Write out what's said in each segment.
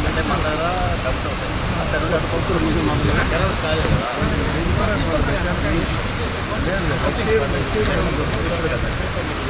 అంటే మన దగ్గర డబ్బులు ఉంటాయి అక్కడ నుండి అటు పంపులు కాదు కదా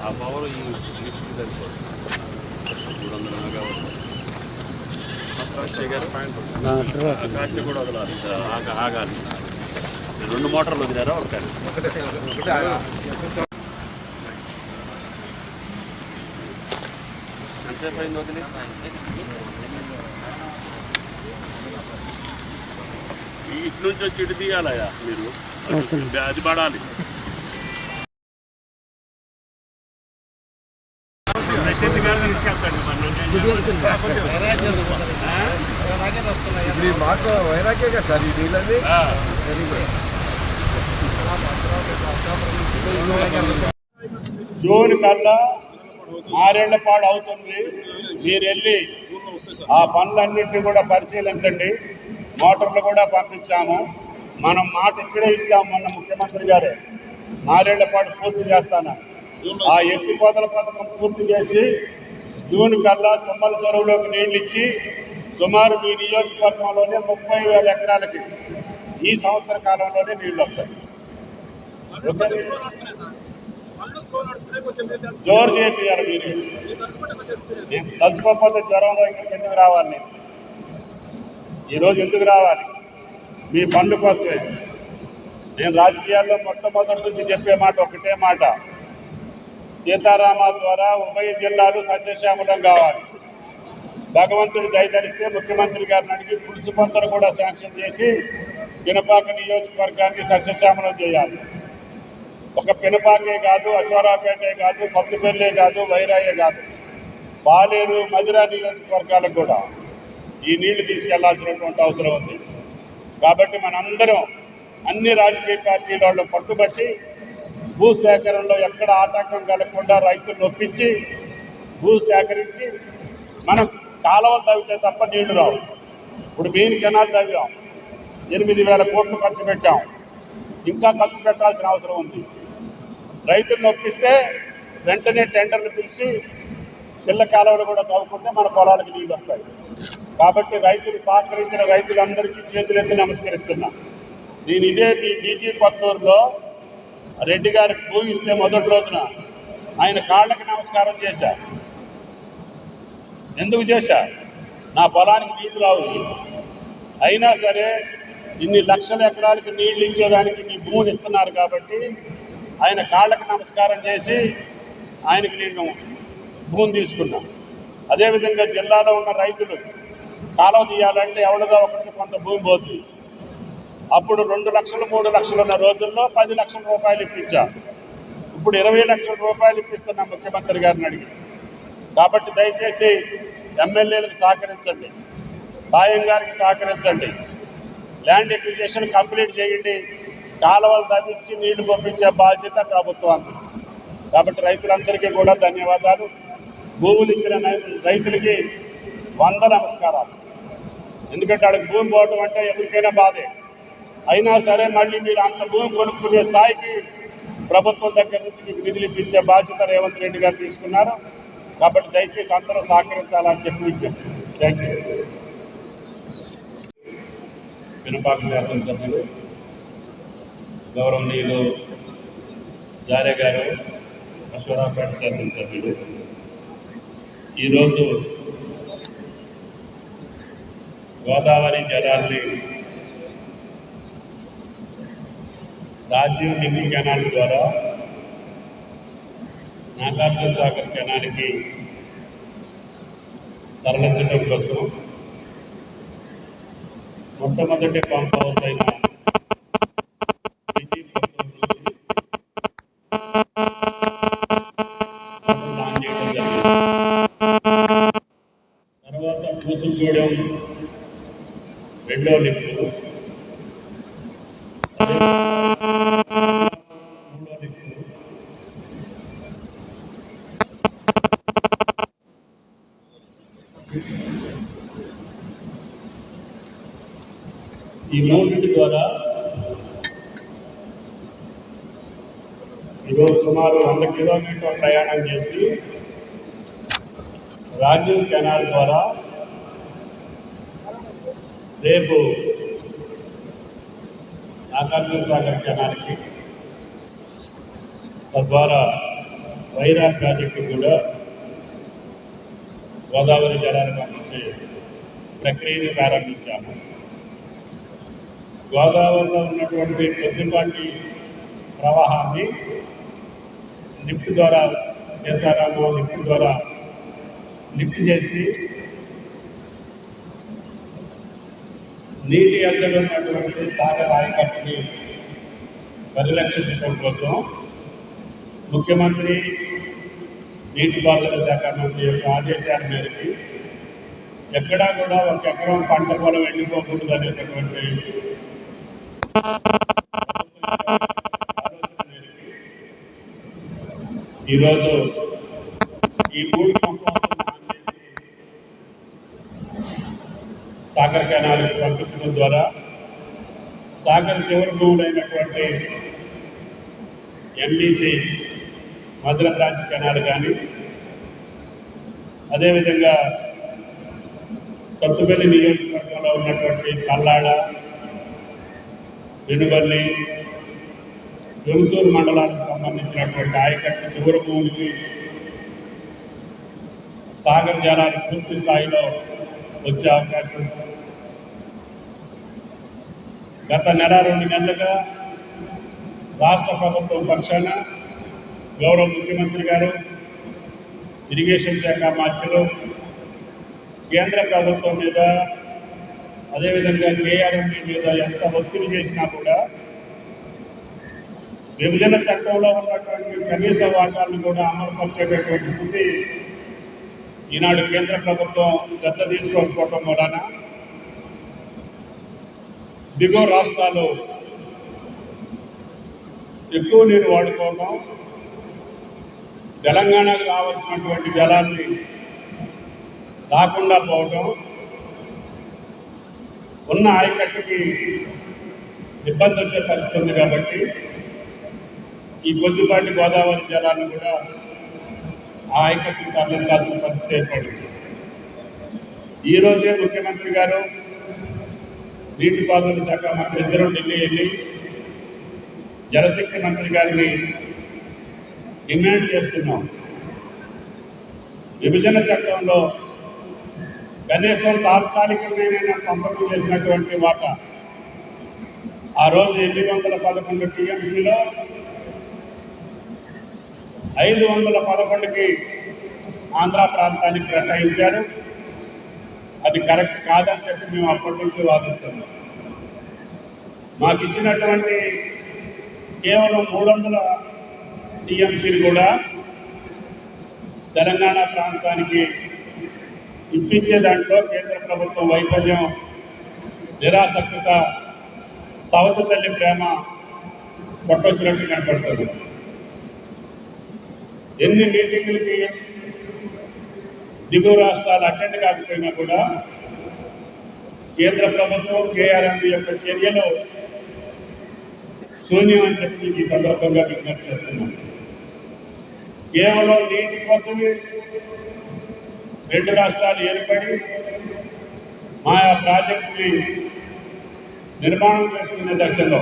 ఆ పవర్ ఈ లిఫ్ట్కి సరిపోతుంది మూడు వందల మెగావాట్ కాచి కూడా వదలాలి ఆగ ఆగాలి రెండు మోటార్లు వదిలేరా ఒకటి ఎంతసేపు అయింది వదిలి ఈ ఇటు నుంచి వచ్చి ఇటు తీయాలయ్యా మీరు? అది పడాలి రషీద్ గారు తీసుకెళ్తాడు మన ఇది మాకు వైరాగ్య కదా సార్ ఈ నీళ్ళని ఆ. జూన్ కల్లా ఆరేళ్ళపాడు అవుతుంది. మీరు వెళ్ళి ఆ పనులన్నింటినీ కూడా పరిశీలించండి. మోటార్లు కూడా పంపించాము. మనం మాట ఇక్కడే ఇచ్చాము మొన్న ముఖ్యమంత్రి గారే. ఆరేళ్ళపాడు పూర్తి చేస్తాను. ఆ ఎత్తిపోతల పథకం పూర్తి చేసి జూన్ కల్లా తుమ్మల చెరువులోకి నీళ్ళు ఇచ్చి సుమారు మీ నియోజకవర్గంలోనే ముప్పై వేల ఎకరాలకి ఈ సంవత్సర కాలంలోనే నీళ్ళు వస్తాయి? జోరు చేపియాలి మీరు. నేను తలుచుకోకపోతే జ్వరంలో ఇక్కడికి ఎందుకు రావాలి నేను? ఈరోజు ఎందుకు రావాలి? మీ పనుల కోసమే. నేను రాజకీయాల్లో మొట్టమొదటి నుంచి చెప్పే మాట ఒకటే మాట. సీతారామ ద్వారా ఉభయ జిల్లాలు సస్యశ్యామలం కావాలి. భగవంతుడు దయదరిస్తే ముఖ్యమంత్రి గారిని అడిగి పులుసు పంతను కూడా శాంక్షన్ చేసి పినపాక నియోజకవర్గాన్ని సస్యశ్యామలం చేయాలి. ఒక పినపాకే కాదు అశ్వరాపేటే కాదు సత్తుపల్లే కాదు వైరాయే కాదు. పాలేరు మధుర నియోజకవర్గాలకు కూడా ఈ నీళ్ళు తీసుకెళ్ళాల్సినటువంటి అవసరం ఉంది. కాబట్టి మనందరం అన్ని రాజకీయ పార్టీల వాళ్ళు పట్టుబట్టి భూసేకరణలో ఎక్కడ ఆటంకం కలగకుండా రైతులను ఒప్పించి భూ సేకరించి మనం కాలువలు తవ్వితే తప్ప నీళ్ళు రావు. ఇప్పుడు మెయిన్ కెనాల్ తవ్వాం. ఎనిమిది వేల కోట్లు ఖర్చు పెట్టాం. ఇంకా ఖర్చు పెట్టాల్సిన అవసరం ఉంది. రైతులు నొప్పిస్తే వెంటనే టెండర్లు పిలిచి పిల్ల కాలువలు కూడా తవ్వుకుంటే మన పొలాలకు నీళ్ళు వస్తాయి. కాబట్టి రైతులు సహకరించిన రైతులందరికీ చేతులెత్తి నమస్కరిస్తున్నా. నేను ఇదే మీ బీజీ కొత్తూరులో రెడ్డి గారికి పూజిస్తే మొదటి రోజున ఆయన కాళ్ళకి నమస్కారం చేశాను ఎందుకు చేశా? నా పొలానికి నీళ్ళు రావు. అయినా సరే ఇన్ని లక్షల ఎకరాలకి నీళ్ళు ఇచ్చేదానికి మీ భూములు ఇస్తున్నారు కాబట్టి ఆయన కాళ్ళకి నమస్కారం చేసి ఆయనకి నేను భూమి తీసుకున్నా. అదేవిధంగా జిల్లాలో ఉన్న రైతులు కాలువ తీయాలంటే ఎవరిదో ఒకరిది కొంత భూమి పోతుంది అప్పుడు రెండు లక్షలు మూడు లక్షలు ఉన్న రోజుల్లో పది లక్షల రూపాయలు ఇప్పించా. ఇప్పుడు ఇరవై లక్షల రూపాయలు ఇప్పిస్తున్నా ముఖ్యమంత్రి గారిని అడిగి. కాబట్టి దయచేసి ఎమ్మెల్యేలకు సహకరించండి. పాయం గారికి సహకరించండి. ల్యాండ్ ఎక్విజిషన్ కంప్లీట్ చేయండి. కాలువలు తవ్వించి నీళ్ళు పంపించే బాధ్యత ప్రభుత్వానికి. కాబట్టి రైతులందరికీ కూడా ధన్యవాదాలు. భూములు ఇచ్చిన రైతులకి వంద నమస్కారాలు. ఎందుకంటే అక్కడ భూమి పోవడం అంటే ఎవరికైనా బాధే. అయినా సరే మళ్ళీ మీరు అంత భూమి కొనుక్కునే స్థాయికి ప్రభుత్వం దగ్గర నుంచి మీకు నిధులు ఇప్పించే బాధ్యత రేవంత్ రెడ్డి గారు తీసుకున్నారు. కాబట్టి దయచేసి అందరూ సహకరించాలని చెప్పి విజ్ఞప్తి థ్యాంక్ యూ పినపాక శాసనసభ్యులు గౌరవనీయులు జారే గారు అశ్వరాపేట శాసనసభ్యులు ఈరోజు గోదావరి జలాల్ని రాజీవ్ మినీ కెనాల్ ద్వారా నాగార్జున సాగర్ కెనాల్కి తరలించడం కోసం మొట్టమొదటి పంప్ హౌస్ అయిన తర్వాత పూసుగూడెం రెండో లిఫ్ట్ ఈ మూడింటి ద్వారా ఈరోజు సుమారు వంద కిలోమీటర్ల ప్రయాణం చేసి రాజీవ్ కెనాల్ ద్వారా రేపు నాగార్జున సాగర్ కెనాల్కి తద్వారా వైరా ప్రాజెక్టు కూడా గోదావరి జలానికి పంపించే ప్రక్రియను ప్రారంభించాము. గోదావరిలో ఉన్నటువంటి కొద్దిపాటి ప్రవాహాన్ని లిఫ్ట్ ద్వారా సీతారాము లిఫ్ట్ ద్వారా లిఫ్ట్ చేసి నీటి ఎద్దలు ఉన్నటువంటి సాగర్ ఆయకట్టుని పరిరక్షించడం కోసం ముఖ్యమంత్రి నీటిపారుదల శాఖ మంత్రి యొక్క ఆదేశాల మేరకు ఎక్కడా కూడా ఒక ఎకరం పంట పొలం ఎండిపోకూడదు అనేటటువంటి ఈరోజు ఈ మూడు సాగర్ కెనాల్కి పంపించడం ద్వారా సాగర్ చివరి భూములైనటువంటి ఎంబీసీ మధుర బ్రాంచ్ కెనాల్ కానీ అదేవిధంగా సత్తుపల్లి నియోజకవర్గంలో ఉన్నటువంటి తల్లాడ వెనుబల్లి వెలుసూరు మండలానికి సంబంధించినటువంటి ఆయకట్టు చివరి భూమికి సాగర్ జలాలు పూర్తి స్థాయిలో వచ్చే అవకాశం గత నెల రెండు నెలలుగా రాష్ట్ర ప్రభుత్వం పక్షాన గౌరవ ముఖ్యమంత్రి గారు ఇరిగేషన్ శాఖ మార్చులు కేంద్ర ప్రభుత్వం మీద అదేవిధంగా కేఆర్ఎంపీ మీద ఎంత ఒత్తిడి చేసినా కూడా విభజన చట్టంలో ఉన్నటువంటి కనీస వాటాలను కూడా అమలుపరిచేటటువంటి స్థితి ఈనాడు కేంద్ర ప్రభుత్వం శ్రద్ధ తీసుకోకపోవటం వలన దిగువ రాష్ట్రాలు ఎక్కువ నీరు వాడుకోవడం తెలంగాణకు రావాల్సినటువంటి జలాన్ని రాకుండా పోవటం ఉన్న ఆయకట్టుకి ఇబ్బంది వచ్చే పరిస్థితి ఉంది కాబట్టి ఈ కొద్దిపాటి గోదావరి జలాన్ని కూడా ఆ ఆయకట్టుకు తరలించాల్సిన పరిస్థితి ఏర్పడింది. ఈరోజే ముఖ్యమంత్రి గారు నీటిపారుదల శాఖ మంత్రి ఇద్దరు ఢిల్లీ వెళ్ళి జలశక్తి మంత్రి గారిని డిమాండ్ చేస్తున్నాం. విభజన చట్టంలో కనీసం తాత్కాలికమైన పంపకం చేసినటువంటి వాటా ఆ రోజు ఎనిమిది వందల పదకొండు టీఎంసీలో ఐదు వందల పదకొండుకి ఆంధ్ర ప్రాంతానికి కేటాయించారు. అది కరెక్ట్ కాదని చెప్పి మేము అప్పటి నుంచి వాదిస్తున్నాం. మాకు ఇచ్చినటువంటి కేవలం మూడు వందల టీఎంసీని కూడా తెలంగాణ ప్రాంతానికి ఇప్పించే దాంట్లో కేంద్ర ప్రభుత్వం వైఫల్యం నిరాసక్తత సవత తల్లి ప్రేమ కొట్టొచ్చినట్టు కనపడుతుంది. ఎన్ని మీటింగులకి దిగువ రాష్ట్రాలు అటెండ్ కాకపోయినా కూడా కేంద్ర ప్రభుత్వం కేఆర్ఎండి యొక్క చర్యలు శూన్యం అని చెప్పి ఈ సందర్భంగా విజ్ఞప్తి చేస్తున్నాను. కేవలం నీటి కోసమే రెండు రాష్ట్రాలు ఏర్పడి ఆయా ప్రాజెక్టుని నిర్మాణం చేసుకునే దశలో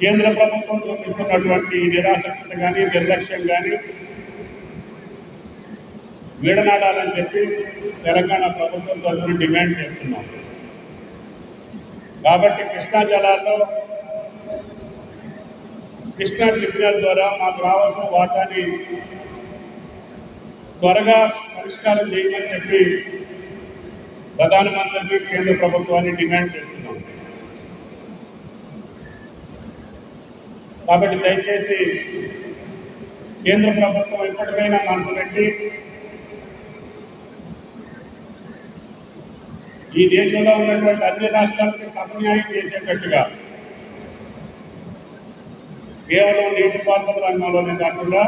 కేంద్ర ప్రభుత్వం చూపిస్తున్నటువంటి నిరాసక్త కానీ నిర్లక్ష్యం కానీ వీడనాడాలని చెప్పి తెలంగాణ ప్రభుత్వం తరఫున డిమాండ్ చేస్తున్నాం. కాబట్టి కృష్ణా జలాల్లో కృష్ణా ట్రిబ్యునల్ ద్వారా మాకు రావాల్సిన వాటాని త్వరగా పరిష్కారం చేయమని చెప్పి ప్రధానమంత్రికి కేంద్ర ప్రభుత్వాన్ని డిమాండ్ చేస్తున్నాం. కాబట్టి దయచేసి కేంద్ర ప్రభుత్వం ఎప్పటికైనా మనసు పెట్టి ఈ దేశంలో ఉన్నటువంటి అన్ని రాష్ట్రాలకి సమన్యాయం చేసేటట్టుగా కేవలం నీటిపారుదల రంగంలోనే కాకుండా